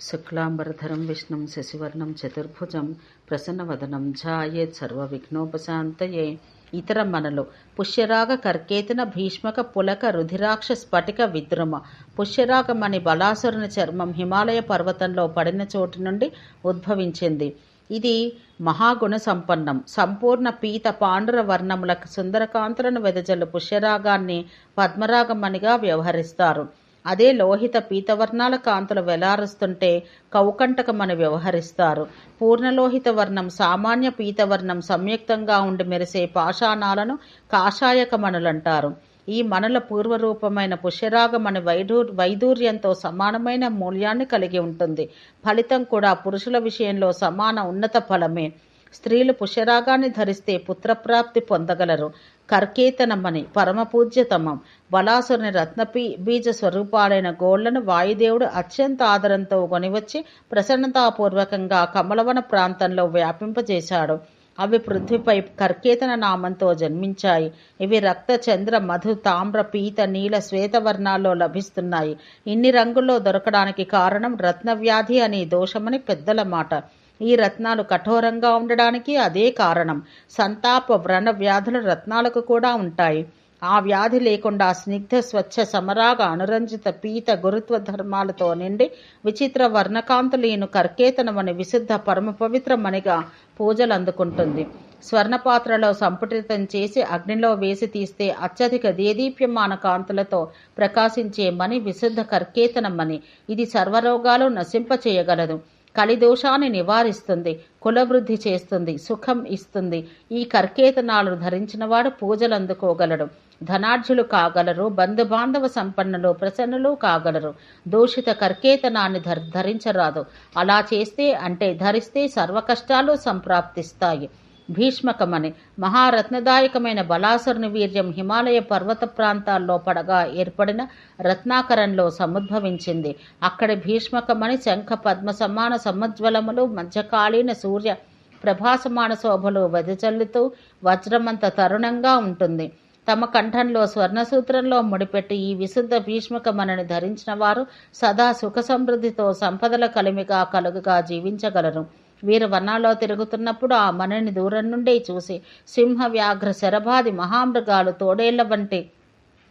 శుక్లాంబరధరం విష్ణుం శశివర్ణం చతుర్భుజం ప్రసన్నవదనం ఝాయేత్ సర్వవిఘ్నోపశాంతయే. ఇతర మనలు. పుష్యరాగ కర్కేతన భీష్మక పులక రుధిరాక్ష స్ఫటిక విద్రుమ. పుష్యరాగమణి బలాసురుని చర్మం హిమాలయ పర్వతంలో పడిన చోటు నుండి ఉద్భవించింది. ఇది మహాగుణ సంపన్నం. సంపూర్ణ పీత పాండుర వర్ణముల సుందరకాంతులను వెదజల్లు పుష్యరాగాన్ని పద్మరాగమణిగా వ్యవహరిస్తారు. అదే లోహిత పీతవర్ణాల కాంతులు వెలారుస్తుంటే కౌకంటకమని వ్యవహరిస్తారు. పూర్ణలోహిత వర్ణం సామాన్య పీతవర్ణం సంయుక్తంగా ఉండి మెరిసే పాషాణాలను కాషాయకమణులంటారు. ఈ మనుల పూర్వరూపమైన పుష్యరాగమని వైడూ వైదూర్యంతో సమానమైన మూల్యాన్ని కలిగి ఉంటుంది. ఫలితం కూడా పురుషుల విషయంలో సమాన ఉన్నత ఫలమే. స్త్రీలు పుష్యరాగాన్ని ధరిస్తే పుత్రప్రాప్తి పొందగలరు. కర్కేతనమని పరమపూజ్యతమం. బలాసురుని రత్నపీ బీజ స్వరూపాలైన గోళ్ళను వాయుదేవుడు అత్యంత ఆదరంతో కొనివచ్చి ప్రసన్నతాపూర్వకంగా కమలవన ప్రాంతంలో వ్యాపింపజేశాడు. అవి పృథ్వీపై కర్కేతన నామంతో జన్మించాయి. ఇవి రక్త చంద్ర మధు తామ్ర పీత నీల శ్వేత వర్ణాల్లో లభిస్తున్నాయి. ఇన్ని రంగుల్లో దొరకడానికి కారణం రత్నవ్యాధి అనే దోషమని పెద్దల మాట. ఈ రత్నాలు కఠోరంగా ఉండడానికి అదే కారణం. సంతాప వ్రణ వ్యాధుల రత్నాలకు కూడా ఉంటాయి. ఆ వ్యాధి లేకుండా స్నిగ్ధ స్వచ్ఛ సమరాగ అనురంజిత పీత గురుత్వ ధర్మాలతో నిండి విచిత్ర వర్ణకాంతులీను కర్కేతనమని విశుద్ధ పరమ పవిత్రమణిగా పూజలు అందుకుంటుంది స్వర్ణపాత్రలో సంపుటితం చేసి అగ్నిలో వేసి తీస్తే అత్యధిక దేదీప్యమాన కాంతులతో ప్రకాశించే మణి విశుద్ధ కర్కేతనమని. ఇది సర్వరోగాలు నశింపచేయగలదు. కలిదోషాన్ని నివారిస్తుంది కులవృద్ధి చేస్తుంది సుఖం ఇస్తుంది. ఈ కర్కేతనాలు ధరించినవాడు పూజలు అందుకోగలడు. ధనార్జులు కాగలరు బంధుబాంధవ సంపన్నులు ప్రసన్నులు కాగలరు. దూషిత కర్కేతనాన్ని ధరించరాదు. అలా చేస్తే అంటే ధరిస్తే సర్వకష్టాలు సంప్రాప్తిస్తాయి. భీష్మకమని మహారత్నదాయకమైన బలాసురుని వీర్యం హిమాలయ పర్వత ప్రాంతాల్లో పడగా ఏర్పడిన రత్నాకరంలో సముద్భవించింది. అక్కడి భీష్మకమని శంఖ పద్మ సమాన సముజ్వలములు మధ్యకాలీన సూర్య ప్రభాసమాన శోభలు వెదజల్లుతూ వజ్రమంత తరుణంగా ఉంటుంది. తమ కంఠంలో స్వర్ణసూత్రంలో ముడిపెట్టి ఈ విశుద్ధ భీష్మకమనని ధరించిన వారు సదా సుఖ సమృద్ధితో సంపదల కలిమిగా కలుగుగా జీవించగలరు. వీరు వనాల్లో తిరుగుతున్నప్పుడు ఆ మనని దూరం నుండే చూసి సింహ వ్యాఘ్ర శరభాది మహామృగాలు తోడేళ్ళ వంటి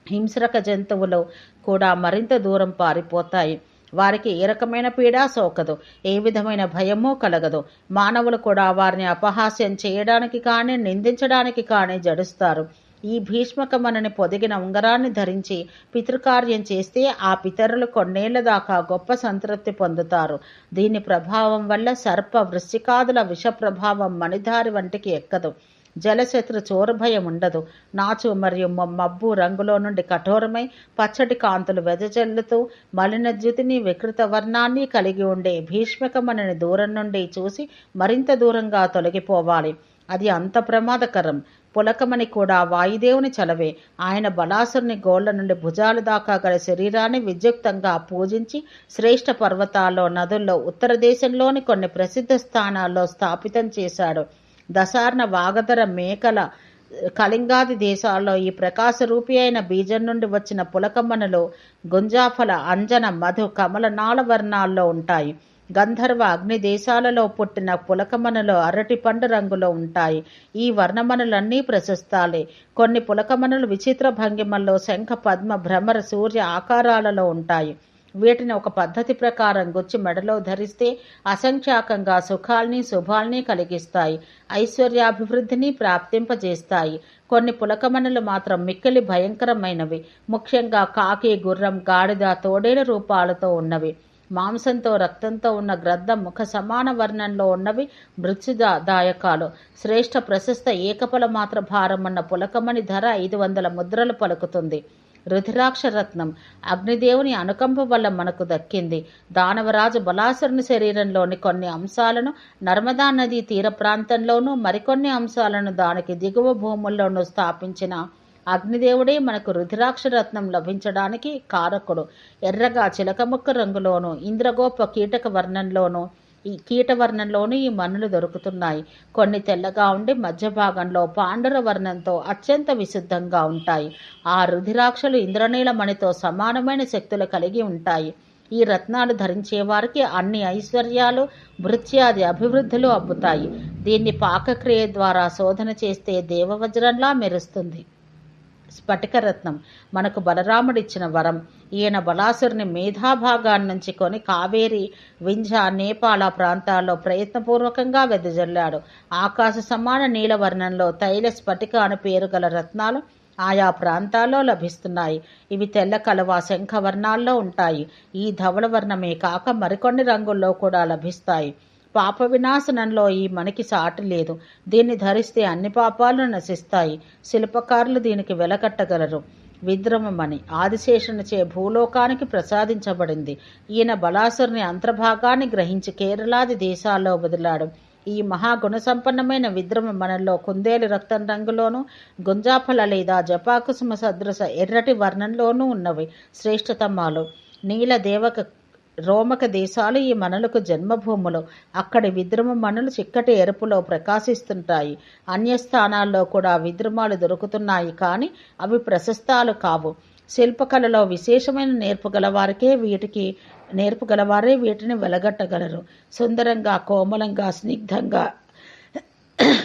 హింస్రక జంతువులు కూడా మరింత దూరం పారిపోతాయి. వారికి ఏ రకమైన పీడ సోకదు ఏ విధమైన భయమూ కలగదు. మానవులు కూడా వారిని అపహాస్యం చేయడానికి కానీ నిందించడానికి కానీ జడుస్తారు. ఈ భీష్మకమనని పొదిగిన ఉంగరాన్ని ధరించి పితృకార్యం చేస్తే ఆ పితరులు కొన్నేళ్ళ దాకా గొప్ప సంతృప్తి పొందుతారు. దీని ప్రభావం వల్ల సర్ప వృశ్చికాదుల విష ప్రభావం మణిధారి వంటికి ఎక్కదు. జలశత్రు చోరభయం ఉండదు. నాచు మరియు మబ్బు రంగులో నుండి కఠోరమై పచ్చటి కాంతులు వెదజల్లుతూ మలినద్యుతిని వికృత వర్ణాన్ని కలిగి ఉండే భీష్మకమనని దూరం నుండి చూసి మరింత దూరంగా తొలగిపోవాలి. అది అంత ప్రమాదకరం. పులకమని కూడా వాయుదేవుని చలవే. ఆయన బలాసురుని గోళ్ళ నుండి భుజాల దాకా గల శరీరాన్ని విద్యుక్తంగా పూజించి శ్రేష్ఠ పర్వతాల్లో నదుల్లో ఉత్తర దేశంలోని కొన్ని ప్రసిద్ధ స్థానాల్లో స్థాపితం చేశాడు. దశార్ణ వాగధర మేకల కళింగాది దేశాల్లో ఈ ప్రకాశరూపి అయిన బీజం నుండి వచ్చిన పులకమ్మనులు గుంజాఫల అంజన మధు కమల నాల వర్ణాల్లో ఉంటాయి. గంధర్వ అగ్ని దేశాలలో పుట్టిన పులకమనులు అరటి పండు రంగులో ఉంటాయి. ఈ వర్ణమనులన్నీ ప్రశస్తాలే. కొన్ని పులకమనులు విచిత్ర భంగిమల్లో శంఖ పద్మ భ్రమర సూర్య ఆకారాలలో ఉంటాయి. వీటిని ఒక పద్ధతి ప్రకారం గుచ్చి మెడలో ధరిస్తే అసంఖ్యాకంగా సుఖాల్ని శుభాల్ని కలిగిస్తాయి. ఐశ్వర్యాభివృద్ధిని ప్రాప్తింపజేస్తాయి. కొన్ని పులకమణులు మాత్రం మిక్కిలి భయంకరమైనవి. ముఖ్యంగా కాకి గుర్రం గాడిద తోడేల రూపాలతో ఉన్నవి. మాంసంతో రక్తంతో ఉన్న గ్రద్ద ముఖ సమాన వర్ణంలో ఉన్నవి మృత్యుదాయకాలు. శ్రేష్ఠ ప్రశస్త ఏకపల మాత్ర భారమన్న పులకమణి ధర ఐదు వందల ముద్రలు పలుకుతుంది. రుధిరాక్షరత్నం అగ్నిదేవుని అనుకంప వల్ల మనకు దక్కింది. దానవరాజు బలాసురుని శరీరంలోని కొన్ని అంశాలను నర్మదా నదీ తీర ప్రాంతంలోనూ మరికొన్ని అంశాలను దానికి దిగువ భూముల్లోనూ స్థాపించిన అగ్నిదేవుడే మనకు రుధిరాక్షరత్నం లభించడానికి కారకుడు. ఎర్రగా చిలకముక్క రంగులోను ఇంద్రగోప కీటక వర్ణంలోను ఈ కీటవర్ణంలోనూ ఈ మన్నులు దొరుకుతున్నాయి. కొన్ని తెల్లగా ఉండి మధ్య భాగంలో పాండుర వర్ణంతో అత్యంత విశుద్ధంగా ఉంటాయి. ఆ రుధిరాక్షలు ఇంద్రనీల మణితో సమానమైన శక్తులు కలిగి ఉంటాయి. ఈ రత్నాలు ధరించే వారికి అన్ని ఐశ్వర్యాలు భృత్యాది అభివృద్ధులు అబ్బుతాయి. దీన్ని పాకక్రియ ద్వారా శోధన చేస్తే దేవవజ్రంలా మెరుస్తుంది. స్ఫటికరత్నం. మనకు బలరాముడిచ్చిన వరం. ఈయన బలాసురుని మేధాభాగాన్నించి కొని కావేరి వింజ నేపాల ప్రాంతాల్లో ప్రయత్నపూర్వకంగా వెదజల్లాడు. ఆకాశ సమాన నీలవర్ణంలో తైల స్ఫటిక అని పేరు గల రత్నాలు ఆయా ప్రాంతాల్లో లభిస్తున్నాయి. ఇవి తెల్ల కలవ శంఖవర్ణాల్లో ఉంటాయి. ఈ ధవళ వర్ణమే కాక మరికొన్ని రంగుల్లో కూడా లభిస్తాయి. పాప వినాశనంలో ఈ మనకి సాటి లేదు. దీన్ని ధరిస్తే అన్ని పాపాలు నశిస్తాయి. శిల్పకారులు దీనికి వెలకట్టగలరు. విద్రమమణి ఆదిశేషునిచే భూలోకానికి ప్రసాదించబడింది. ఈయన బలాసురుని అంతర్భాగాన్ని గ్రహించి కేరళాది దేశాల్లో వదిలాడు. ఈ మహాగుణ సంపన్నమైన విద్రమ మనల్లో కుందేలు రక్తం రంగులోను గుంజాఫల లేదా జపాకుసుమ సదృశ ఎర్రటి వర్ణంలోనూ ఉన్నవి శ్రేష్ఠతమాలు నీల దేవక రోమక దేశాలు ఈ మనలకు జన్మభూములు. అక్కడి విద్రమ మనలు చిక్కటి ఎరుపులో ప్రకాశిస్తుంటాయి. అన్యస్థానాల్లో కూడా విద్రమాలు దొరుకుతున్నాయి కానీ అవి ప్రశస్తాలు కావు. శిల్పకళలో విశేషమైన నేర్పుగలవారికే వీటికి నేర్పుగలవారే వీటిని వెలగట్టగలరు. సుందరంగా కోమలంగా స్నిగ్ధంగా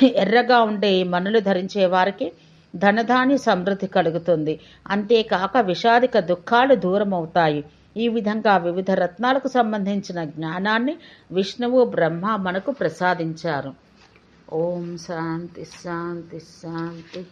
ఎర్రగా ఉండే ఈ మనులు ధరించే వారికి ధనధాన్య సమృద్ధి కలుగుతుంది. అంతేకాక విషాదిక దుఃఖాలు దూరమవుతాయి. ఈ విధంగా వివిధ రత్నాలకు సంబంధించిన జ్ఞానాన్ని విష్ణువు బ్రహ్మ మనకు ప్రసాదించారు. ఓం శాంతి శాంతి శాంతి.